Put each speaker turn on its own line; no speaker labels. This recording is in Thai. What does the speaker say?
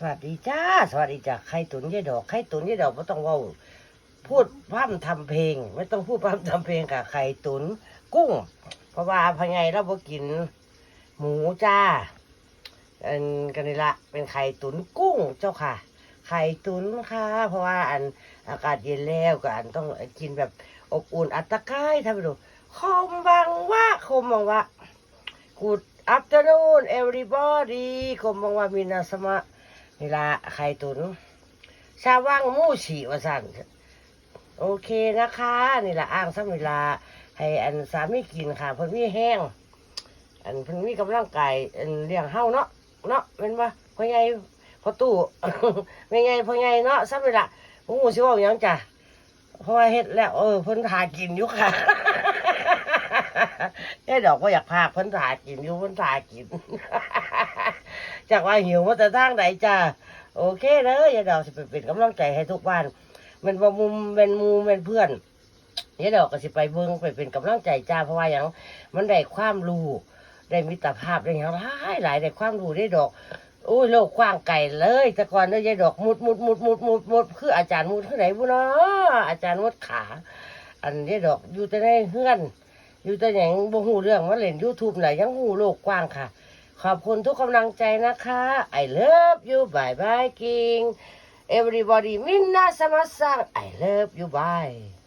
สวัสดีจ้า สวัสดีจ้าไข่ตุ๋นยายดอกไข่ตุ๋นยายดอกไม่ต้องว่าพูดพร่ำทำเพลง ไม่ต้องพูดพร่ำทำเพลงค่ะไข่ตุ๋นกุ้ง เพราะว่าพะไงเราบ่กิน หมูจ้าอันกันนี่ละเป็นไข่ตุ๋นกุ้งเจ้าค่ะ ไข่ตุ๋นค่ะ เพราะว่าอันอากาศเย็นแล้วก็อันต้องกินแบบอบอุ่นอัตกายท่านผู้ชมคมบังว่าคมบังว่า Good afternoon everybody คมบังว่ามีนาสมะ นี่ละไข่ตุ๋นชาว่างมู่ฉีว่าสั่นโอเคนะคะ นี่ละอ้างซ้ำเวลา ให้อันสามีกินค่ะเพิ่นมีแห้ง อันเพิ่นมีกำลังกายอันเลี้ยงเฮาเนาะเนาะเป็นว่าพ่อใหญ่พ่อตู้เป็นไงพ่อใหญ่เนาะซ้ำเวลาผมหูสิเว่าหยังจ้ะเพราะว่าเฮ็ดแล้วเออเพิ่นทากินอยู่ค่ะ ไอ้ดอกก็อยากพาเพิ่นทากินอยู่เพิ่นทากิน จากว่าหิวมาแต่ทางใดจ้าโอเคเลยยายดอกสิไปเป็นกำลังใจให้ทุกวันมันบ่มุมเป็นมูเป็นเพื่อนยายดอกก็สิไปเบิ่งไปเป็นกำลังใจจ้าเพราะว่าหยังมันได้ความรู้ได้มิตรภาพได้หยังหลายหลายได้ความรู้ได้ดอกโอ้ยโลกกว้างไกลเลยแต่ก่อนเนี่ยยายดอกมุดมุดมุดมุดมุดมุดคืออาจารย์มุดที่ไหนบุเนาะอาจารย์มุดขา อันยายดอกอยู่แต่ในเฮือน อยู่แต่ยังบ่หูเรื่องมาเล่น YouTube น่ะยังหูโลกกว้างค่ะ ขอบคุณทุกกำลังใจนะคะ I love you bye bye king everybody มินนาสมัสซัง I love you bye